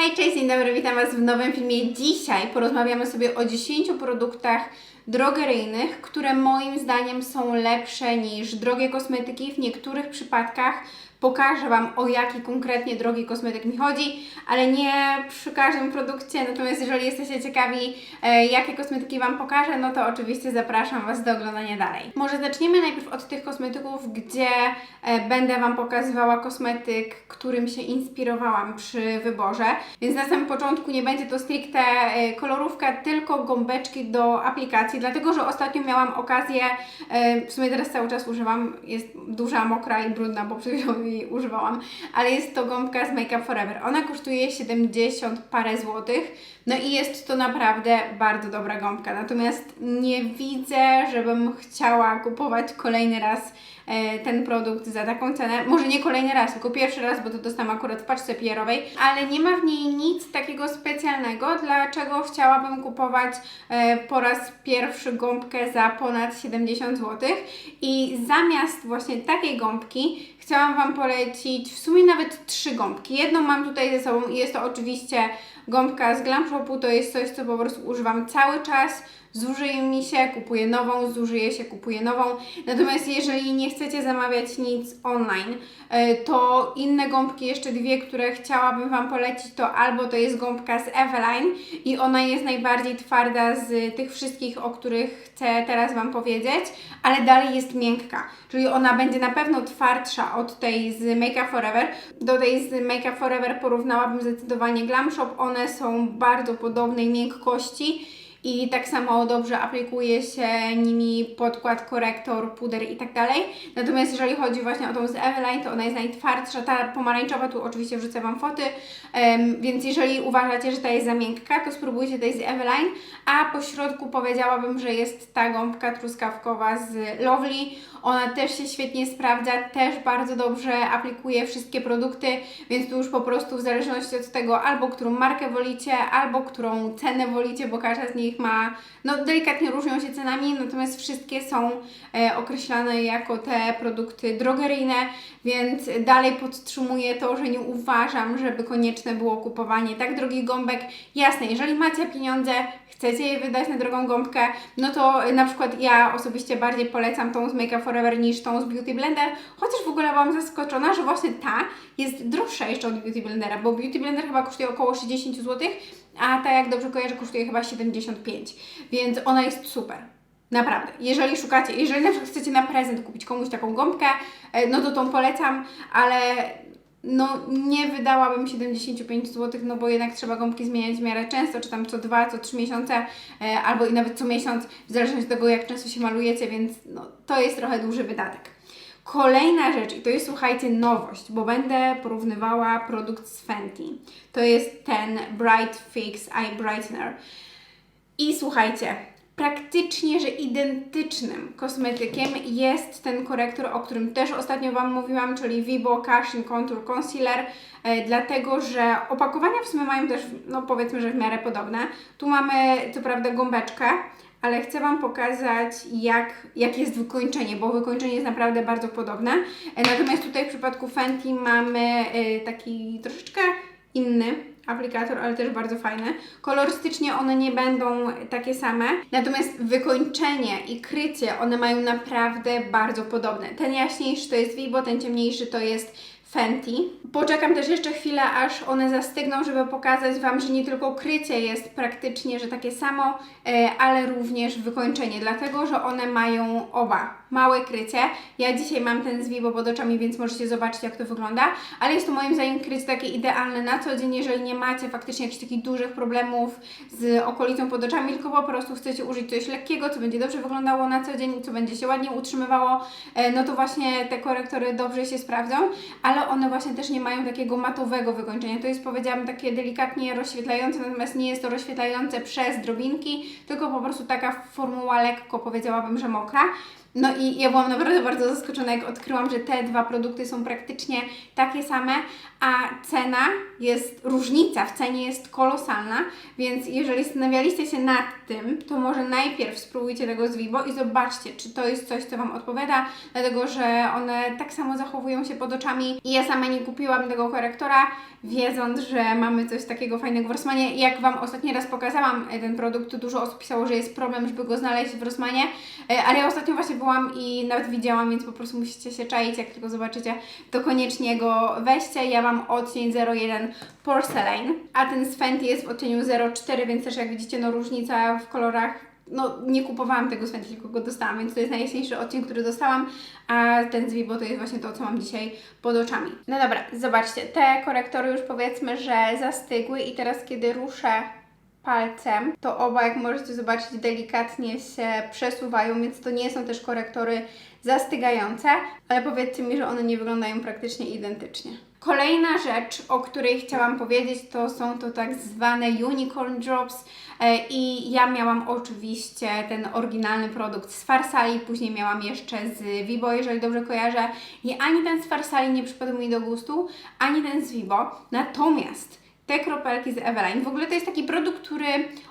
Hej, cześć, dzień dobry, witam Was w nowym filmie. Dzisiaj porozmawiamy sobie o 10 produktach drogeryjnych, które moim zdaniem są lepsze niż drogie kosmetyki. W niektórych przypadkach pokażę Wam o jaki konkretnie drogi kosmetyk mi chodzi, ale nie przy każdym produkcie. Natomiast jeżeli jesteście ciekawi, e, jakie kosmetyki Wam pokażę, no to oczywiście zapraszam Was do oglądania dalej. Może zaczniemy najpierw od tych kosmetyków, gdzie e, będę Wam pokazywała kosmetyk, którym się inspirowałam przy wyborze. Więc na samym początku nie będzie to stricte e, kolorówka, tylko gąbeczki do aplikacji, dlatego że ostatnio miałam okazję, w sumie teraz cały czas używam, jest duża, mokra i brudna, bo przed chwilą jej używałam, ale jest to gąbka z Make Up Forever. Ona kosztuje 70 parę złotych, no i jest to naprawdę bardzo dobra gąbka. Natomiast nie widzę, żebym chciała kupować kolejny raz ten produkt za taką cenę. Może nie kolejny raz, tylko pierwszy raz, bo to dostałam akurat w paczce PR-owej, ale nie ma w niej nic takiego specjalnego, dlaczego chciałabym kupować e, po raz pierwszy gąbkę za ponad 70 zł. I zamiast właśnie takiej gąbki chciałam Wam polecić w sumie nawet trzy gąbki. Jedną mam tutaj ze sobą i jest to oczywiście gąbka z Glam Shopu, to jest coś, co po prostu używam cały czas. Zużyje mi się, kupuję nową, zużyje się, kupuję nową. Natomiast jeżeli nie chcecie zamawiać nic online, e, to inne gąbki, jeszcze dwie, które chciałabym Wam polecić, to albo to jest gąbka z Eveline i ona jest najbardziej twarda z tych wszystkich, o których chcę teraz Wam powiedzieć, ale dalej jest miękka, czyli ona będzie na pewno twardsza od tej z Make Up Forever. Do tej z Make Up Forever porównałabym zdecydowanie Glam Shop, one są bardzo podobnej miękkości i tak samo dobrze aplikuje się nimi podkład, korektor, puder i tak dalej. Natomiast jeżeli chodzi właśnie o tą z Eveline, to ona jest najtwardsza, ta pomarańczowa, tu oczywiście wrzucę Wam foty, em, więc jeżeli uważacie, że ta jest za miękka, to spróbujcie tej z Eveline, a po środku powiedziałabym, że jest ta gąbka truskawkowa z Lovely. Ona też się świetnie sprawdza, też bardzo dobrze aplikuje wszystkie produkty, więc tu już po prostu w zależności od tego, albo którą markę wolicie, albo którą cenę wolicie, bo każda z nich ma, no delikatnie różnią się cenami, natomiast wszystkie są e, określane jako te produkty drogeryjne, więc dalej podtrzymuję to, że nie uważam, żeby konieczne było kupowanie tak drogich gąbek. Jasne, jeżeli macie pieniądze, chcecie je wydać na drogą gąbkę, no to na przykład ja osobiście bardziej polecam tą z Make Up Forever niż tą z Beauty Blender, chociaż w ogóle byłam zaskoczona, że właśnie ta jest droższa jeszcze od Beauty Blendera, bo Beauty Blender chyba kosztuje około 60 zł, a ta jak dobrze kojarzę kosztuje chyba 75, więc ona jest super. Naprawdę, jeżeli szukacie, jeżeli na przykład chcecie na prezent kupić komuś taką gąbkę, e, no to tą polecam, ale no nie wydałabym 75 zł, no bo jednak trzeba gąbki zmieniać w miarę często, czy tam co dwa, co trzy miesiące, e, albo i nawet co miesiąc, w zależności od tego, jak często się malujecie, więc no, to jest trochę duży wydatek. Kolejna rzecz, i to jest słuchajcie nowość, bo będę porównywała produkt z Fenty. To jest ten Bright Fix Eye Brightener. I słuchajcie, praktycznie, że identycznym kosmetykiem jest ten korektor, o którym też ostatnio Wam mówiłam, czyli Vibo Cushion Contour Concealer, e, dlatego że opakowania w sumie mają też, no powiedzmy, że w miarę podobne. Tu mamy co prawda gąbeczkę, ale chcę Wam pokazać, jak, jak jest wykończenie, bo wykończenie jest naprawdę bardzo podobne. E, Natomiast tutaj w przypadku Fenty mamy e, taki troszeczkę inny aplikator, ale też bardzo fajny. Kolorystycznie one nie będą takie same, natomiast wykończenie i krycie one mają naprawdę bardzo podobne. Ten jaśniejszy to jest Vibo, ten ciemniejszy to jest Fenty. Poczekam też jeszcze chwilę, aż one zastygną, żeby pokazać Wam, że nie tylko krycie jest praktycznie, że takie samo, e, ale również wykończenie, dlatego, że one mają oba małe krycie. Ja dzisiaj mam ten z Vivo pod oczami, więc możecie zobaczyć, jak to wygląda, ale jest to moim zdaniem krycie takie idealne na co dzień, jeżeli nie macie faktycznie jakichś takich dużych problemów z okolicą pod oczami, tylko po prostu chcecie użyć coś lekkiego, co będzie dobrze wyglądało na co dzień, co będzie się ładnie utrzymywało, e, no to właśnie te korektory dobrze się sprawdzą, ale one właśnie też nie mają takiego matowego wykończenia. To jest powiedziałam takie delikatnie rozświetlające, natomiast nie jest to rozświetlające przez drobinki, tylko po prostu taka formuła lekko powiedziałabym, że mokra. No i ja byłam naprawdę bardzo zaskoczona, jak odkryłam, że te dwa produkty są praktycznie takie same, a cena jest, różnica w cenie jest kolosalna, więc jeżeli zastanawialiście się nad tym, to może najpierw spróbujcie tego z Vivo i zobaczcie, czy to jest coś, co Wam odpowiada, dlatego że one tak samo zachowują się pod oczami I ja sama nie kupiłam tego korektora, wiedząc, że mamy coś takiego fajnego w Rossmanie. Jak Wam ostatni raz pokazałam e, ten produkt, to dużo osób pisało, że jest problem, żeby go znaleźć w Rossmanie, E, ale ja ostatnio właśnie byłam i nawet widziałam, więc po prostu musicie się czaić, jak tylko zobaczycie, to koniecznie go weźcie. Ja mam odcień 01 Porcelain, a ten z jest w odcieniu 04, więc też jak widzicie, no różnica w kolorach no nie kupowałam tego Fenty, tylko go dostałam, więc to jest najjaśniejszy odcień, który dostałam, a ten z Vibo to jest właśnie to, co mam dzisiaj pod oczami. No dobra, zobaczcie, te korektory już powiedzmy, że zastygły i teraz kiedy ruszę palcem, to oba, jak możecie zobaczyć, delikatnie się przesuwają, więc to nie są też korektory zastygające, ale powiedzcie mi, że one nie wyglądają praktycznie identycznie. Kolejna rzecz, o której chciałam powiedzieć, to są to tak zwane unicorn drops. E, i ja miałam oczywiście ten oryginalny produkt z Farsali, później miałam jeszcze z Vibo, jeżeli dobrze kojarzę. I ani ten z Farsali nie przypadł mi do gustu, ani ten z Vibo, natomiast te kropelki z Eveline. W ogóle to jest taki produkt, który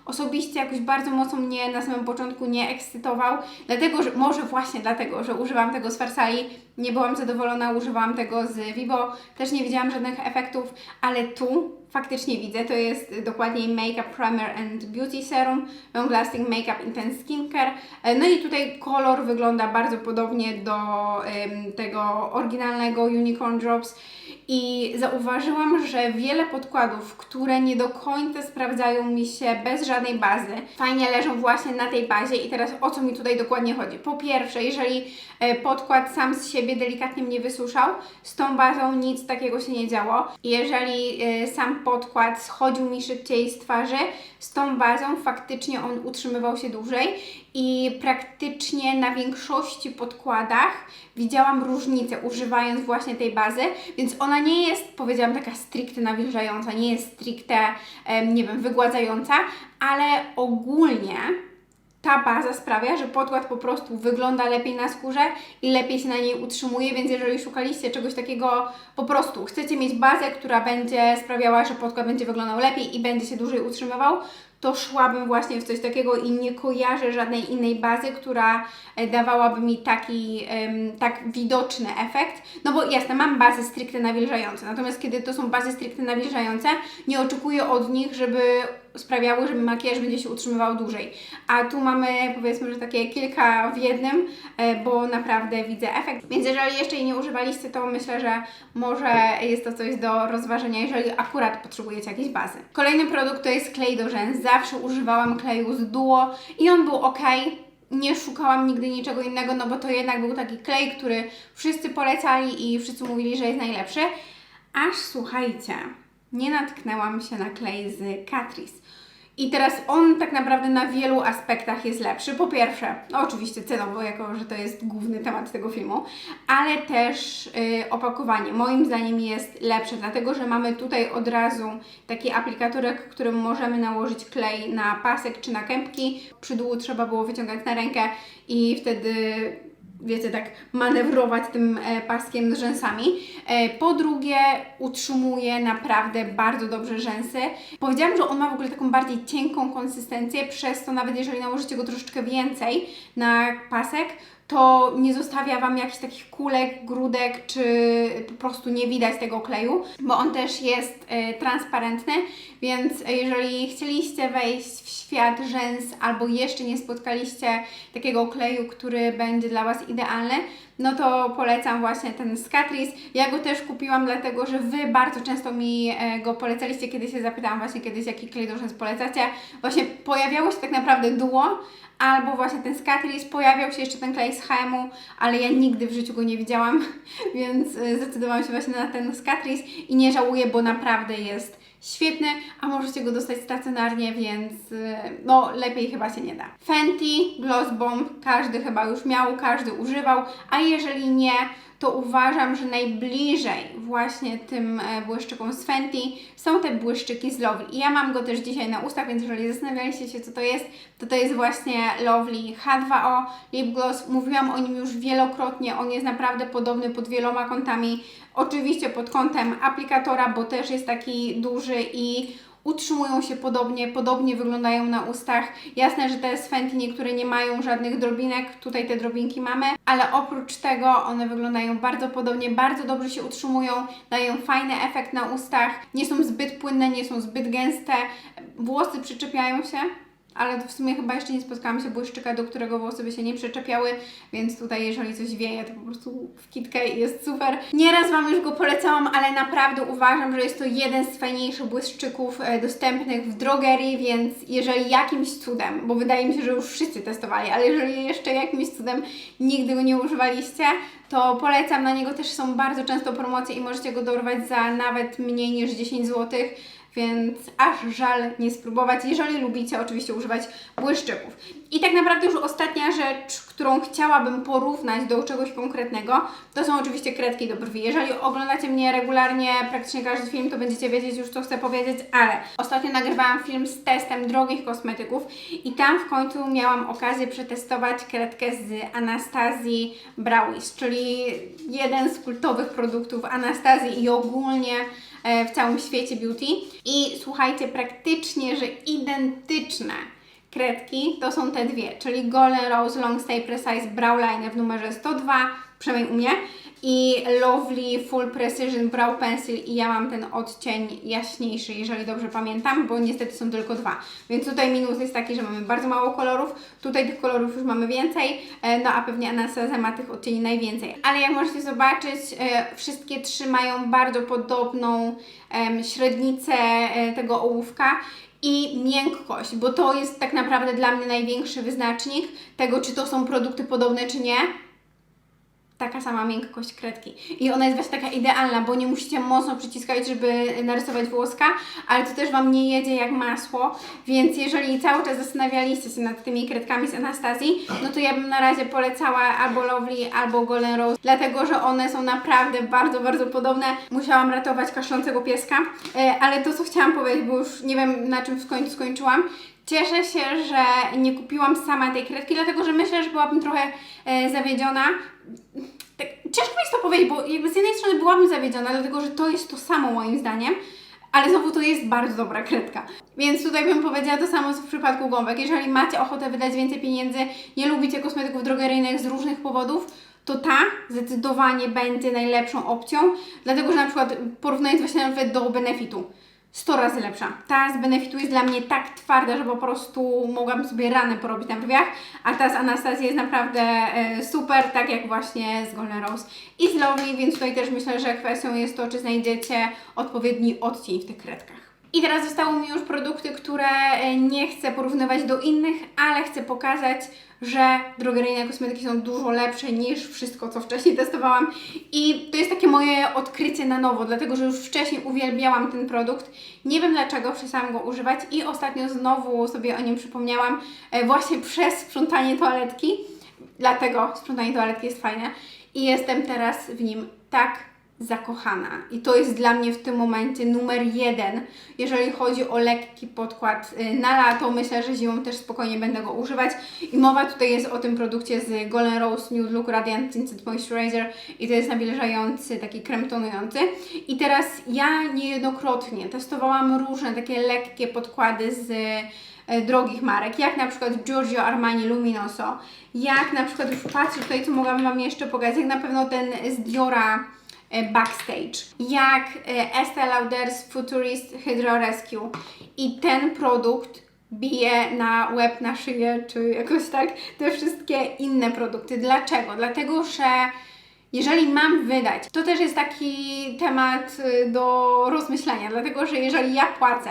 osobiście jakoś bardzo mocno mnie na samym początku nie ekscytował, dlatego, że może właśnie dlatego, że używam tego z Farsali, nie byłam zadowolona, używałam tego z Vivo, też nie widziałam żadnych efektów, ale tu faktycznie widzę, to jest dokładniej Makeup Primer and Beauty Serum, Long Lasting Makeup Intense Skincare. E, No i tutaj kolor wygląda bardzo podobnie do em, tego oryginalnego Unicorn Drops i zauważyłam, że wiele podkładów, które nie do końca sprawdzają mi się bez żadnej bazy, fajnie leżą właśnie na tej bazie i teraz o co mi tutaj dokładnie chodzi? Po pierwsze, jeżeli e, podkład sam z siebie delikatnie mnie wysuszał, z tą bazą nic takiego się nie działo. Jeżeli e, sam podkład schodził mi szybciej z twarzy, z tą bazą faktycznie on utrzymywał się dłużej i praktycznie na większości podkładach widziałam różnicę używając właśnie tej bazy, więc ona nie jest, powiedziałam, taka stricte nawilżająca, nie jest stricte, nie wiem, wygładzająca, ale ogólnie ta baza sprawia, że podkład po prostu wygląda lepiej na skórze i lepiej się na niej utrzymuje, więc jeżeli szukaliście czegoś takiego, po prostu chcecie mieć bazę, która będzie sprawiała, że podkład będzie wyglądał lepiej i będzie się dłużej utrzymywał, to szłabym właśnie w coś takiego i nie kojarzę żadnej innej bazy, która e, dawałaby mi taki tak widoczny efekt. No bo jasne, mam bazy stricte nawilżające, natomiast kiedy to są bazy stricte nawilżające, nie oczekuję od nich, żeby sprawiały, że makijaż będzie się utrzymywał dłużej. A tu mamy powiedzmy, że takie kilka w jednym, e, bo naprawdę widzę efekt. Więc jeżeli jeszcze jej nie używaliście, to myślę, że może jest to coś do rozważenia, jeżeli akurat potrzebujecie jakiejś bazy. Kolejny produkt to jest klej do rzęs. Zawsze używałam kleju z Duo i on był ok. Nie szukałam nigdy niczego innego, no bo to jednak był taki klej, który wszyscy polecali i wszyscy mówili, że jest najlepszy. Aż słuchajcie, nie natknęłam się na klej z Catrice. I teraz on tak naprawdę na wielu aspektach jest lepszy. Po pierwsze, no oczywiście cenowo, jako że to jest główny temat tego filmu, ale też y, opakowanie moim zdaniem jest lepsze, dlatego że mamy tutaj od razu taki aplikatorek, którym możemy nałożyć klej na pasek czy na kępki. Przy dół trzeba było wyciągać na rękę i wtedy wiecie, tak manewrować tym e, paskiem rzęsami. E, po drugie, utrzymuje naprawdę bardzo dobrze rzęsy. Powiedziałam, że on ma w ogóle taką bardziej cienką konsystencję, przez to nawet jeżeli nałożycie go troszeczkę więcej na pasek, to nie zostawia Wam jakichś takich kulek, grudek, czy po prostu nie widać tego kleju, bo on też jest e, transparentny, więc jeżeli chcieliście wejść w świat rzęs albo jeszcze nie spotkaliście takiego kleju, który będzie dla Was idealny, no to polecam właśnie ten z Catrice. Ja go też kupiłam dlatego, że Wy bardzo często mi e, go polecaliście, kiedy się zapytałam właśnie kiedyś, jaki klej do rzęs polecacie. Właśnie pojawiało się tak naprawdę duo, albo właśnie ten Catrice, pojawiał się jeszcze ten klej z H&M-u, ale ja nigdy w życiu go nie widziałam, więc e, zdecydowałam się właśnie na ten Catrice i nie żałuję, bo naprawdę jest świetny, a możecie go dostać stacjonarnie, więc e, no lepiej chyba się nie da. Fenty Gloss Bomb każdy chyba już miał, każdy używał, a jeżeli nie, to uważam, że najbliżej właśnie tym e, błyszczykom z Fenty są te błyszczyki z Lovely. I ja mam go też dzisiaj na ustach, więc jeżeli zastanawialiście się, co to jest, to to jest właśnie Lovely H2O Lip Gloss. Mówiłam o nim już wielokrotnie, on jest naprawdę podobny pod wieloma kątami. Oczywiście pod kątem aplikatora, bo też jest taki duży i utrzymują się podobnie, podobnie wyglądają na ustach. Jasne, że te Fenty niektóre nie mają żadnych drobinek, tutaj te drobinki mamy, ale oprócz tego one wyglądają bardzo podobnie, bardzo dobrze się utrzymują, dają fajny efekt na ustach, nie są zbyt płynne, nie są zbyt gęste, włosy przyczepiają się, ale w sumie chyba jeszcze nie spotkałam się błyszczyka, do którego włosy się nie przyczepiały, więc tutaj jeżeli coś wieje, to po prostu w kitkę jest super. Nieraz Wam już go polecałam, ale naprawdę uważam, że jest to jeden z fajniejszych błyszczyków e, dostępnych w drogerii, więc jeżeli jakimś cudem, bo wydaje mi się, że już wszyscy testowali, ale jeżeli jeszcze jakimś cudem nigdy go nie używaliście, to polecam, na niego też są bardzo często promocje i możecie go dorwać za nawet mniej niż 10 zł więc aż żal nie spróbować, jeżeli lubicie oczywiście używać błyszczyków. I tak naprawdę już ostatnia rzecz, którą chciałabym porównać do czegoś konkretnego, to są oczywiście kredki do brwi. Jeżeli oglądacie mnie regularnie, praktycznie każdy film, to będziecie wiedzieć już, co chcę powiedzieć, ale ostatnio nagrywałam film z testem drogich kosmetyków i tam w końcu miałam okazję przetestować kredkę z Anastazji Browis, czyli jeden z kultowych produktów Anastazji i ogólnie w całym świecie beauty. I słuchajcie, praktycznie, że identyczne kredki to są te dwie, czyli Golden Rose Long Stay Precise Brow Liner w numerze 102, przynajmniej u mnie, i Lovely Full Precision Brow Pencil i ja mam ten odcień jaśniejszy, jeżeli dobrze pamiętam, bo niestety są tylko dwa. Więc tutaj minus jest taki, że mamy bardzo mało kolorów, tutaj tych kolorów już mamy więcej, e, no a pewnie Anastasia ma tych odcieni najwięcej. Ale jak możecie zobaczyć, e, wszystkie trzy mają bardzo podobną średnicę e, tego ołówka i miękkość, bo to jest tak naprawdę dla mnie największy wyznacznik tego, czy to są produkty podobne, czy nie. Taka sama miękkość kredki. I ona jest właśnie taka idealna, bo nie musicie mocno przyciskać, żeby narysować włoska, ale to też Wam nie jedzie jak masło, więc jeżeli cały czas zastanawialiście się nad tymi kredkami z Anastazji, no to ja bym na razie polecała albo Lovely, albo Golden Rose, dlatego, że one są naprawdę bardzo, bardzo podobne. Musiałam ratować kaszlącego pieska, e, ale to, co chciałam powiedzieć, bo już nie wiem, na czym w końcu skończyłam, Cieszę się, że nie kupiłam sama tej kredki, dlatego że myślę, że byłabym trochę e, zawiedziona. Tak, ciężko mi jest to powiedzieć, bo jakby z jednej strony byłabym zawiedziona, dlatego że to jest to samo moim zdaniem, ale znowu to jest bardzo dobra kredka. Więc tutaj bym powiedziała to samo co w przypadku gąbek. Jeżeli macie ochotę wydać więcej pieniędzy, nie lubicie kosmetyków drogeryjnych z różnych powodów, to ta zdecydowanie będzie najlepszą opcją, dlatego że na przykład porównując właśnie nawet do Benefitu, 100 razy lepsza. Ta z Benefitu jest dla mnie tak twarda, że po prostu mogłam sobie rany porobić na brwiach, a ta z Anastazji jest naprawdę e, super, tak jak właśnie z Golden Rose i z Lovely, więc tutaj też myślę, że kwestią jest to, czy znajdziecie odpowiedni odcień w tych kredkach. I teraz zostały mi już produkty, które e, nie chcę porównywać do innych, ale chcę pokazać, że drogeryjne kosmetyki są dużo lepsze niż wszystko, co wcześniej testowałam. I to jest takie moje odkrycie na nowo, dlatego że już wcześniej uwielbiałam ten produkt. Nie wiem dlaczego przestałam go używać i ostatnio znowu sobie o nim przypomniałam e, właśnie przez sprzątanie toaletki. Dlatego sprzątanie toaletki jest fajne. I jestem teraz w nim tak zakochana. I to jest dla mnie w tym momencie numer jeden, jeżeli chodzi o lekki podkład y, na lato. Myślę, że zimą też spokojnie będę go używać. I mowa tutaj jest o tym produkcie z Golden Rose Nude Look Radiant Tinted Moisturizer i to jest nawilżający, taki krem tonujący. I teraz ja niejednokrotnie testowałam różne takie lekkie podkłady z e, drogich marek, jak na przykład Giorgio Armani Luminoso, jak na przykład już patrzę tutaj, co mogłabym Wam jeszcze pokazać, jak na pewno ten z Diora Backstage, jak e, Estee Lauder's Futurist Hydro Rescue i ten produkt bije na łeb, na szyję, czy jakoś tak, te wszystkie inne produkty. Dlaczego? Dlatego, że jeżeli mam wydać, to też jest taki temat y, do rozmyślenia, dlatego że jeżeli ja płacę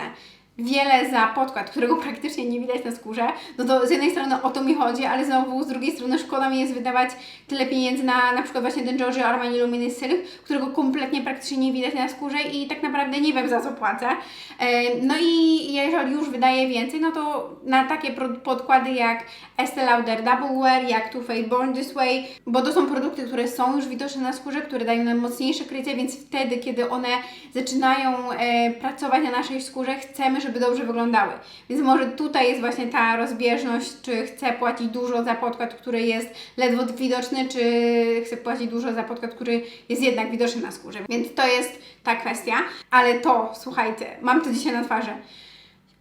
wiele za podkład, którego praktycznie nie widać na skórze, no to z jednej strony o to mi chodzi, ale znowu z drugiej strony szkoda mi jest wydawać tyle pieniędzy na na przykład właśnie ten Giorgio Armani Luminous Silk, którego kompletnie praktycznie nie widać na skórze i tak naprawdę nie wiem za co płacę. E, No i jeżeli już wydaję więcej, no to na takie podkłady jak Estee Lauder Double Wear, jak Too Faced Born This Way, bo to są produkty, które są już widoczne na skórze, które dają nam mocniejsze krycie, więc wtedy, kiedy one zaczynają e, pracować na naszej skórze, chcemy, żeby dobrze wyglądały. Więc może tutaj jest właśnie ta rozbieżność, czy chcę płacić dużo za podkład, który jest ledwo widoczny, czy chcę płacić dużo za podkład, który jest jednak widoczny na skórze. Więc to jest ta kwestia. Ale to, słuchajcie, mam to dzisiaj na twarzy.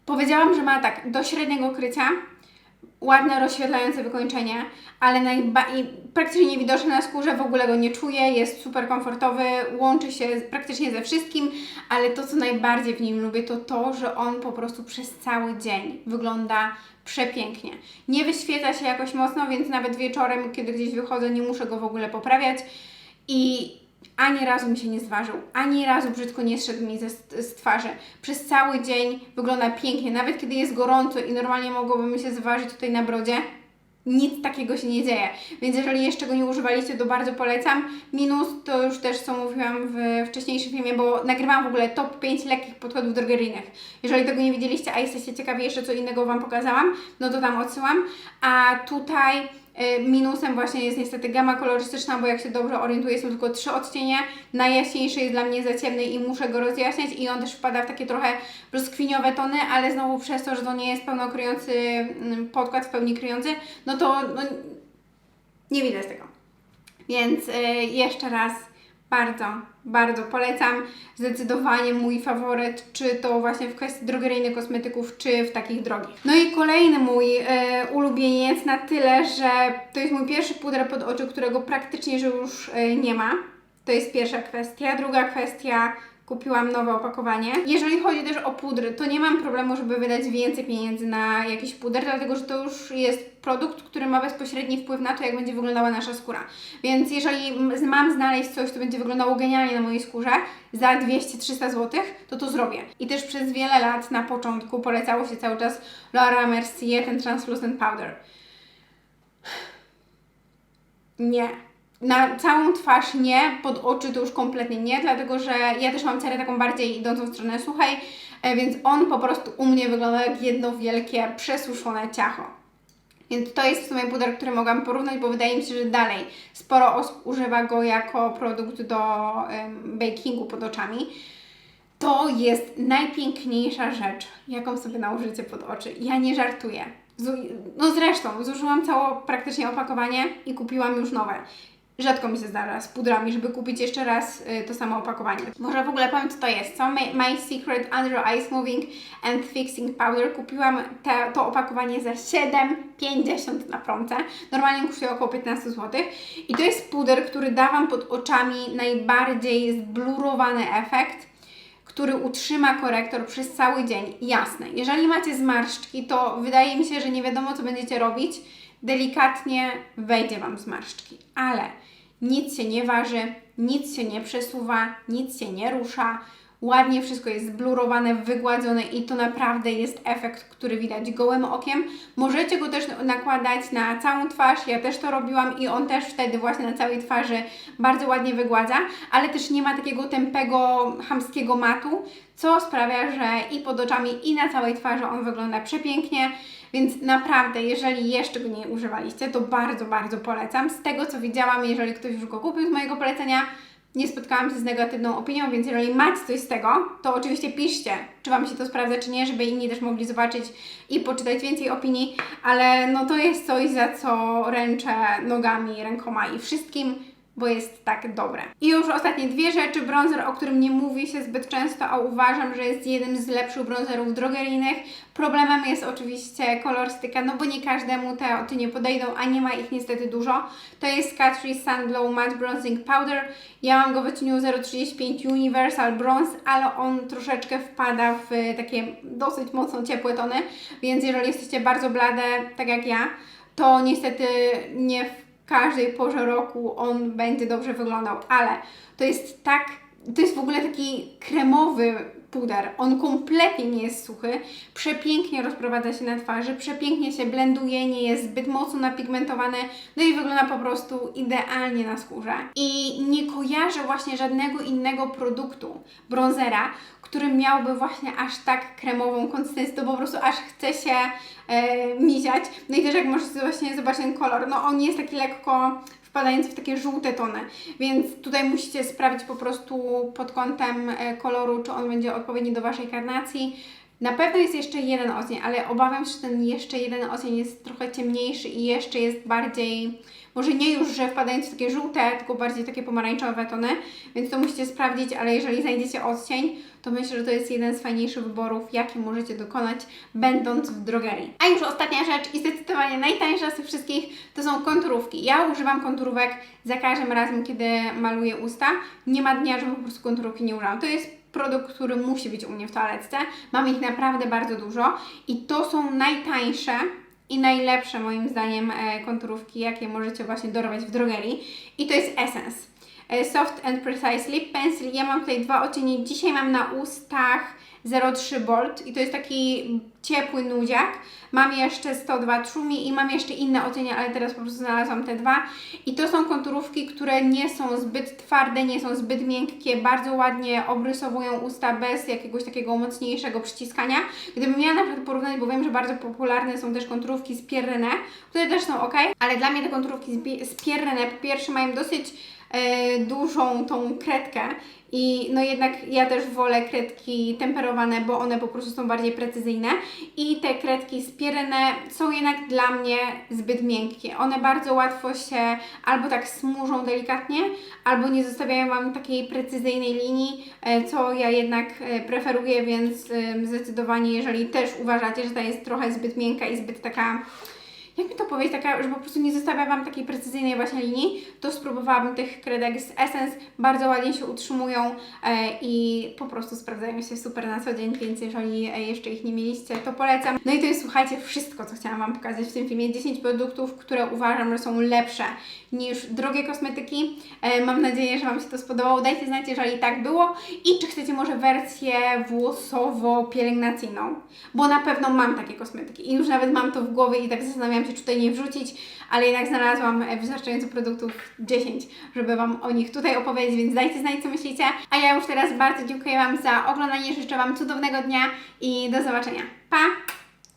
Powiedziałam, że ma tak do średniego krycia, ładne rozświetlające wykończenie, ale praktycznie niewidoczny na skórze, w ogóle go nie czuję, jest super komfortowy, łączy się praktycznie ze wszystkim, ale to co najbardziej w nim lubię to to, że on po prostu przez cały dzień wygląda przepięknie. Nie wyświetla się jakoś mocno, więc nawet wieczorem, kiedy gdzieś wychodzę, nie muszę go w ogóle poprawiać i ani razu mi się nie zważył, ani razu brzydko nie szedł mi ze, z twarzy. Przez cały dzień wygląda pięknie, nawet kiedy jest gorąco i normalnie mogłoby mi się zważyć tutaj na brodzie, nic takiego się nie dzieje. Więc jeżeli jeszcze go nie używaliście, to bardzo polecam. Minus to już też co mówiłam w wcześniejszym filmie, bo nagrywałam w ogóle top 5 lekkich podchodów drogeryjnych. Jeżeli tego nie widzieliście, a jesteście ciekawi jeszcze co innego Wam pokazałam, no to tam odsyłam. A tutaj minusem właśnie jest niestety gama kolorystyczna, bo jak się dobrze orientuję, są tylko trzy odcienie. Najjaśniejszy jest dla mnie za ciemny i muszę go rozjaśniać i on też wpada w takie trochę brzoskwiniowe tony, ale znowu przez to, że to nie jest pełnokryjący mm, podkład, w pełni kryjący, no to no, nie widać tego. Więc y, jeszcze raz bardzo, bardzo polecam. Zdecydowanie mój faworyt, czy to właśnie w kwestii drogeryjnych kosmetyków, czy w takich drogich. No i kolejny mój y, ulubieniec na tyle, że to jest mój pierwszy puder pod oczy, którego praktycznie już y, nie ma. To jest pierwsza kwestia. Druga kwestia, kupiłam nowe opakowanie. Jeżeli chodzi też o pudry, to nie mam problemu, żeby wydać więcej pieniędzy na jakiś puder, dlatego że to już jest produkt, który ma bezpośredni wpływ na to, jak będzie wyglądała nasza skóra. Więc jeżeli mam znaleźć coś, co będzie wyglądało genialnie na mojej skórze za 200-300 zł, to to zrobię. I też przez wiele lat na początku polecało się cały czas Laura Mercier, ten Translucent Powder. Nie. Na całą twarz nie, pod oczy to już kompletnie nie, dlatego że ja też mam cerę taką bardziej idącą w stronę suchej, e, więc on po prostu u mnie wygląda jak jedno wielkie, przesuszone ciacho. Więc to jest w sumie puder, który mogłam porównać, bo wydaje mi się, że dalej sporo osób używa go jako produkt do bakingu pod oczami. To jest najpiękniejsza rzecz, jaką sobie nałożycie pod oczy. Ja nie żartuję. No zresztą, zużyłam całe praktycznie opakowanie i kupiłam już nowe. Rzadko mi się zdarza z pudrami, żeby kupić jeszcze raz y, to samo opakowanie. Może w ogóle powiem, co to jest, co? My, My Secret Under Eye Smoothing and Fixing Powder. Kupiłam te, to opakowanie za 7,50 na promce. Normalnie kosztuje około 15 zł. I to jest puder, który da Wam pod oczami najbardziej zblurowany efekt który utrzyma korektor przez cały dzień. Jasne, jeżeli macie zmarszczki, to wydaje mi się, że nie wiadomo, co będziecie robić. Delikatnie wejdzie Wam zmarszczki, ale nic się nie waży, nic się nie przesuwa, nic się nie rusza. Ładnie wszystko jest zblurowane, wygładzone i to naprawdę jest efekt, który widać gołym okiem. Możecie go też nakładać na całą twarz, ja też to robiłam i on też wtedy właśnie na całej twarzy bardzo ładnie wygładza, ale też nie ma takiego tępego, chamskiego matu, co sprawia, że i pod oczami i na całej twarzy on wygląda przepięknie. Więc naprawdę, jeżeli jeszcze go nie używaliście, to bardzo, bardzo polecam. Z tego co widziałam, jeżeli ktoś już go kupił z mojego polecenia, nie spotkałam się z negatywną opinią, więc jeżeli macie coś z tego, to oczywiście piszcie, czy Wam się to sprawdza, czy nie, żeby inni też mogli zobaczyć i poczytać więcej opinii, ale no to jest coś, za co ręczę nogami, rękoma i wszystkim, bo jest tak dobre. I już ostatnie dwie rzeczy. Bronzer, o którym nie mówi się zbyt często, a uważam, że jest jednym z lepszych bronzerów drogeryjnych. Problemem jest oczywiście kolorystyka, no bo nie każdemu te odcienie podejdą, a nie ma ich niestety dużo. To jest Catrice Sun Glow Matte Bronzing Powder. Ja mam go w odcieniu 035 Universal Bronze, ale on troszeczkę wpada w takie dosyć mocno ciepłe tony, więc jeżeli jesteście bardzo blade, tak jak ja, to niestety nie w każdej porze roku on będzie dobrze wyglądał, ale to jest tak, to jest w ogóle taki kremowy puder. On kompletnie nie jest suchy, przepięknie rozprowadza się na twarzy, przepięknie się blenduje, nie jest zbyt mocno napigmentowany, no i wygląda po prostu idealnie na skórze. I nie kojarzę właśnie żadnego innego produktu, bronzera, który miałby właśnie aż tak kremową konsystencję, to po prostu aż chce się e, miziać. No i też jak możecie właśnie zobaczyć ten kolor, no on jest taki lekko wpadający w takie żółte tony, więc tutaj musicie sprawdzić po prostu pod kątem e, koloru, czy on będzie odpowiedni do Waszej karnacji. Na pewno jest jeszcze jeden odcień, ale obawiam się, że ten jeszcze jeden odcień jest trochę ciemniejszy i jeszcze jest bardziej, może nie już, że wpadając w takie żółte, tylko bardziej takie pomarańczowe tony, więc to musicie sprawdzić, ale jeżeli znajdziecie odcień, to myślę, że to jest jeden z fajniejszych wyborów, jakie możecie dokonać, będąc w drogerii. A już ostatnia rzecz i zdecydowanie najtańsza z tych wszystkich, to są konturówki. Ja używam konturówek za każdym razem, kiedy maluję usta. Nie ma dnia, żebym po prostu konturówki nie używam. To jest produkt, który musi być u mnie w toaletce. Mam ich naprawdę bardzo dużo i to są najtańsze i najlepsze moim zdaniem e, konturówki, jakie możecie właśnie dorwać w drogerii. I to jest Essence. E, Soft and Precise Lip Pencil. Ja mam tutaj dwa odcienie. Dzisiaj mam na ustach 03 Bold i to jest taki ciepły nudziak. Mam jeszcze 102 Trumi i mam jeszcze inne odcienie, ale teraz po prostu znalazłam te dwa. I to są konturówki, które nie są zbyt twarde, nie są zbyt miękkie, bardzo ładnie obrysowują usta bez jakiegoś takiego mocniejszego przyciskania. Gdybym miała na przykład porównać, bo wiem, że bardzo popularne są też konturówki z Pierrenne, które też są ok, ale dla mnie te konturówki z, Pierrenne po pierwsze mają dosyć e, dużą tą kredkę i no jednak ja też wolę kredki temperowane, bo one po prostu są bardziej precyzyjne i te kredki z Pierrenne są jednak dla mnie zbyt miękkie. One bardzo łatwo się albo tak smużą delikatnie, albo nie zostawiają Wam takiej precyzyjnej linii, e, co ja jednak e, preferuję, więc zdecydowanie jeżeli też uważacie, że ta jest trochę zbyt miękka i zbyt taka jak mi to powiedzieć, taka, że po prostu nie zostawia Wam takiej precyzyjnej właśnie linii, to spróbowałabym tych kredek z Essence, bardzo ładnie się utrzymują e, i po prostu sprawdzają się super na co dzień, więc jeżeli e, jeszcze ich nie mieliście, to polecam. No i to jest, słuchajcie, wszystko, co chciałam Wam pokazać w tym filmie. 10 produktów, które uważam, że są lepsze niż drogie kosmetyki. E, mam nadzieję, że Wam się to spodobało. Dajcie znać, jeżeli tak było i czy chcecie może wersję włosowo-pielęgnacyjną, bo na pewno mam takie kosmetyki i już nawet mam to w głowie i tak zastanawiam się, czy tutaj nie wrzucić, ale jednak znalazłam e, wystarczająco produktów 10, żeby Wam o nich tutaj opowiedzieć, więc dajcie znać, co myślicie. A ja już teraz bardzo dziękuję Wam za oglądanie, życzę Wam cudownego dnia i do zobaczenia. Pa!